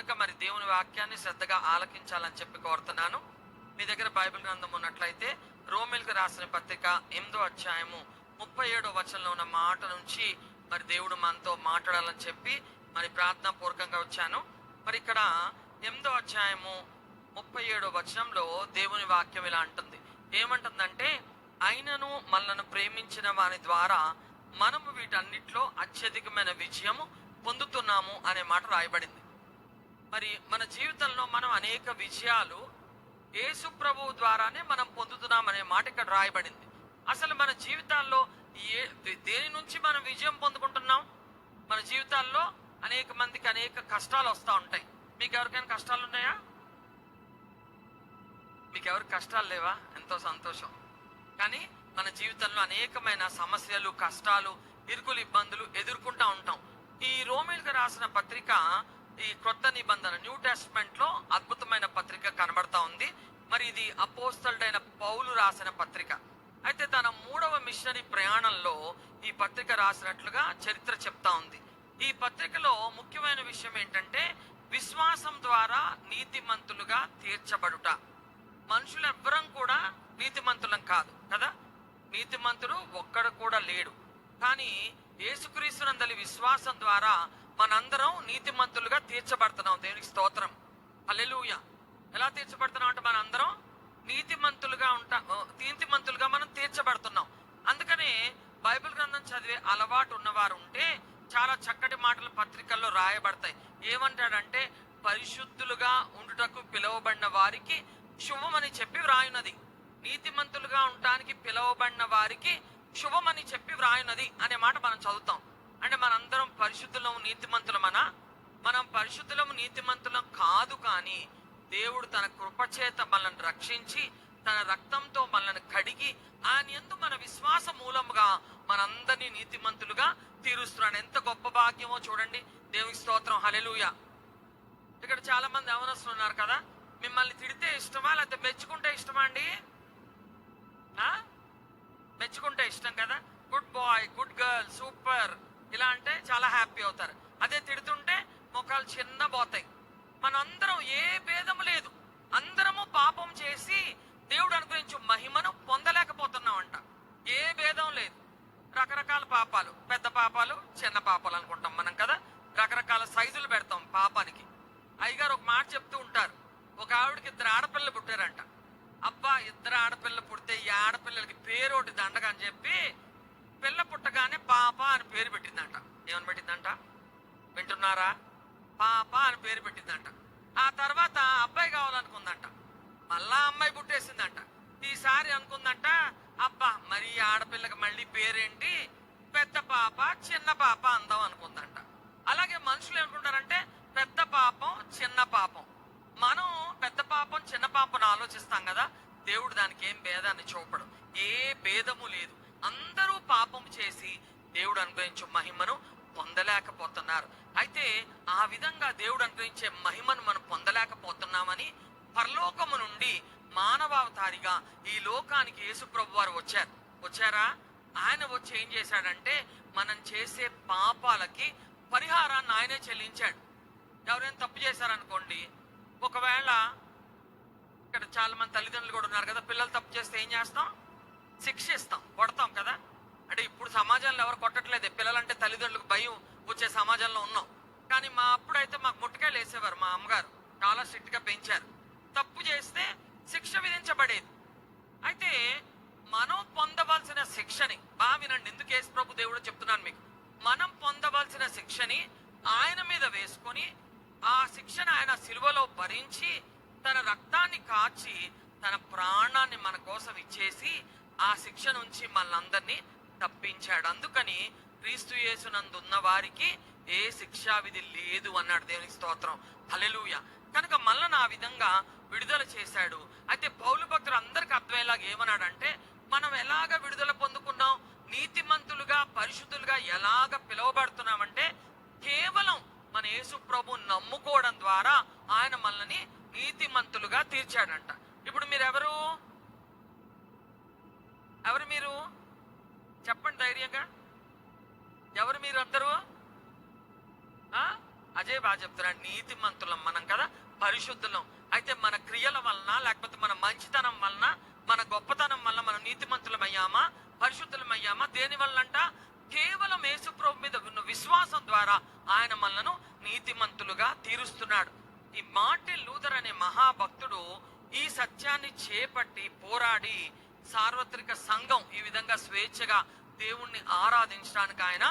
కనుక మరి దేవుని వాక్యాన్ని శ్రద్ధగా ఆలకించాలని చెప్పి కోరుతున్నాను. మీ దగ్గర బైబిల్ గ్రంథం ఉన్నట్లయితే రోమిల్కి రాసిన పత్రిక ఎనిమిదో అధ్యాయము ముప్పై ఏడో వచనంలో ఉన్న మాట నుంచి మరి దేవుడు మనతో మాట్లాడాలని చెప్పి మరి ప్రార్థనా పూర్వకంగా వచ్చాను. మరి ఇక్కడ ఎనిమిదో అధ్యాయము ముప్పై ఏడో వచనంలో దేవుని వాక్యం ఇలా అంటుంది. ఏమంటుందంటే అయినను మనలను ప్రేమించిన వారి ద్వారా మనము వీటన్నిటిలో అత్యధికమైన విజయము పొందుతున్నాము అనే మాట రాయబడింది. మరి మన జీవితంలో మనం అనేక విజయాలు యేసు ప్రభువు ద్వారానే మనం పొందుతున్నామనే మాట ఇక్కడ రాయబడింది. అసలు మన జీవితాల్లో ఏ దేని నుంచి మనం విజయం పొందుకుంటున్నాం? మన జీవితాల్లో అనేక మందికి అనేక కష్టాలు వస్తూ ఉంటాయి. మీకు ఎవరికైనా కష్టాలు ఉన్నాయా? మీకు ఎవరికి కష్టాలు లేవా? ఎంతో సంతోషం. కానీ మన జీవితంలో అనేకమైన సమస్యలు కష్టాలు ఇరుకులు ఇబ్బందులు ఎదుర్కొంటూ ఉంటాం. ఈ రోమిల్కి రాసిన పత్రిక ఈ క్రొత్త నిబంధన న్యూ టెస్ట్మెంట్లో అద్భుతమైన పత్రిక కనబడతా ఉంది. మరి ఇది అపోస్తలుడైన పౌలు రాసిన పత్రిక. అయితే తన మూడవ మిషనరీ ప్రయాణంలో ఈ పత్రిక రాసినట్లుగా చరిత్ర చెప్తా ఉంది. ఈ పత్రికలో ముఖ్యమైన విషయం ఏంటంటే విశ్వాసం ద్వారా నీతిమంతులుగా తీర్చబడుట. మనుషులెవ్వరం కూడా నీతిమంతులం కాదు కదా? నీతిమంతుడు ఒక్కడు కూడా లేడు. కానీ యేసుక్రీస్తునందలి విశ్వాసం ద్వారా మనందరం నీతిమంతులుగా తీర్చబడుతున్నాం దేవునికి స్తోత్రం. అల్లెలుయ ఎలా తీర్చబడుతున్నాం అంటే మనందరం నీతిమంతులుగా ఉంటా నీతిమంతులుగా మనం తీర్చబడుతున్నాం. అందుకనే బైబిల్ గ్రంథం చదివే అలవాటు ఉన్నవారు ఉంటే చాలా చక్కటి మాటలు పత్రికల్లో రాయబడతాయి. ఏమంటాడంటే పరిశుద్ధులుగా ఉండుటకు పిలువబడిన వారికి శుభమని చెప్పి వ్రాయున్నది నీతిమంతులుగా ఉండటానికి పిలువబడిన వారికి శుభమని చెప్పి వ్రాయున్నది అనే మాట మనం చదువుతాం. అంటే మనందరం పరిశుద్ధులము నీతిమంతులమనా? మనం పరిశుద్ధులము నీతిమంతులం కాదు కానీ దేవుడు తన కృపచేత మనల్ని రక్షించి తన రక్తంతో మనల్ని కడిగి ఆయన ఎందు మన విశ్వాస మూలముగా మనందరినీ నీతిమంతులుగా తీరుస్తున్నాడు. ఎంత గొప్ప భాగ్యమో చూడండి. దేవుని స్తోత్రం. హలెలుయ ఇక్కడ చాలా మంది అవనస్తులు ఉన్నారు కదా. మిమ్మల్ని తిడితే ఇష్టమా? లేకపోతే మెచ్చుకుంటే ఇష్టమా అండి? మెచ్చుకుంటే ఇష్టం కదా. Good boy good girl super. ఇలా అంటే చాలా హ్యాపీ అవుతారు. అదే తిడుతుంటే ముఖాలు చిన్న పోతాయి. మనందరం ఏ భేదం లేదు. అందరము పాపం చేసి దేవుడు అనుగ్రహించు మహిమను పొందలేకపోతున్నామంట. ఏ భేదం లేదు. రకరకాల పాపాలు పెద్ద పాపాలు చిన్న పాపాలు అనుకుంటాం మనం కదా. రకరకాల సైజులు పెడతాం పాపానికి. అయ్యగారు ఒక మాట చెప్తూ ఉంటారు. ఒక ఆవిడకి ఇద్దరు ఆడపిల్లలు పుట్టారంట. అబ్బా ఇద్దరు ఆడపిల్లలు పుడితే ఈ ఆడపిల్లలకి పేరు ఒకటి దండగా అని చెప్పి పిల్ల పుట్టగానే పాప అని పేరు పెట్టిందంట. ఏమని పెట్టిందంట? వింటున్నారా? పాప అని పేరు పెట్టిందంట. ఆ తర్వాత అబ్బాయి కావాలనుకుందంట. మళ్ళా అమ్మాయి పుట్టేసిందంట. ఈసారి అనుకుందంట అబ్బా మరి ఆడపిల్లకి మళ్ళీ పేరేంటి? పెద్ద పాప చిన్న పాప అందం అనుకుందంట. అలాగే మనుషులు ఏమనుకుంటారంటే పెద్ద పాపం చిన్న పాపం. మనం పెద్ద పాపం చిన్న పాపను ఆలోచిస్తాం కదా. దేవుడు దానికి ఏం భేదాన్ని చూపడం. ఏ భేదము లేదు. అందరూ పాపం చేసి దేవుడు అనుగ్రహించే మహిమను పొందలేకపోతున్నారు. అయితే ఆ విధంగా దేవుడు అనుగ్రహించే మహిమను మనం పొందలేకపోతున్నామని పరలోకము నుండి మానవావతారిగా ఈ లోకానికి యేసుప్రభు వారు వచ్చారు. వచ్చారా? ఆయన వచ్చి ఏం చేశాడంటే మనం చేసే పాపాలకి పరిహారాన్ని ఆయనే చెల్లించాడు. ఎవరైనా తప్పు చేశారనుకోండి ఒకవేళ ఇక్కడ చాలా మంది తల్లిదండ్రులు కూడా ఉన్నారు కదా పిల్లలు తప్పు చేస్తే ఏం చేస్తాం? శిక్షిస్తాం కొడతాం కదా? అంటే ఇప్పుడు సమాజంలో ఎవరు కొట్టట్లేదు? పిల్లలంటే తల్లిదండ్రులకు భయం వచ్చే సమాజంలో ఉన్నాం. కానీ మా అప్పుడైతే మాకు ముట్టకాయలు వేసేవారు మా అమ్మగారు. చాలా స్ట్రిక్ట్గా పెంచారు. తప్పు చేస్తే శిక్ష విధించబడేది. అయితే మనం పొందవలసిన శిక్షని బాగా వినండి ఎందుకు యేసు ప్రభు దేవుడు చెప్తున్నాను మీకు. మనం పొందవలసిన శిక్షని ఆయన మీద వేసుకొని ఆ శిక్షను ఆయన సిలువలో భరించి తన రక్తాన్ని కాచి తన ప్రాణాన్ని మన కోసం ఇచ్చేసి ఆ శిక్ష నుంచి మనందరినీ తప్పించాడు. అందుకని క్రీస్తు యేసునందున్న వారికి ఏ శిక్షా విధి లేదు అన్నాడు దేవునికి స్తోత్రం. హల్లెలూయ. కనుక మళ్ళీ ఆ విధంగా విడుదల చేశాడు. అయితే పౌలు భక్తులు అందరికి అర్థమయ్యేలాగా ఏమన్నాడంటే మనం ఎలాగ విడుదల పొందుకున్నాం? నీతిమంతులుగా పరిశుద్ధులుగా ఎలాగ పిలువబడుతున్నామంటే కేవలం మన యేసు ప్రభు నమ్ముకోవడం ద్వారా ఆయన మనల్ని నీతిమంతులుగా తీర్చాడంట. ఇప్పుడు మీరెవరు? ఎవరు మీరు? చెప్పండి ధైర్యంగా. ఎవరు మీరు అందరూ? ఆ? అజయ్ బాగా చెప్తున్నాడు నీతిమంతులం మనం కదా పరిశుద్ధులం. అయితే మన క్రియల వలన లేకపోతే మన మంచితనం వలన మన గొప్పతనం వల్ల మనం నీతిమంతులమయ్యామా? అయ్యామా పరిశుద్ధులం అయ్యామా దేని వల్లంట కేవలం యేసుప్రభు మీద ఉన్న విశ్వాసం ద్వారా ఆయన మనలను నీతిమంతులుగా తీరుస్తున్నాడు. ఈ మార్టిన్ లూథర్ అనే మహాభక్తుడు ఈ సత్యాన్ని చేపట్టి పోరాడి సార్వత్రిక సంఘం ఈ విధంగా స్వేచ్ఛగా దేవుణ్ణి ఆరాధించడానికి ఆయన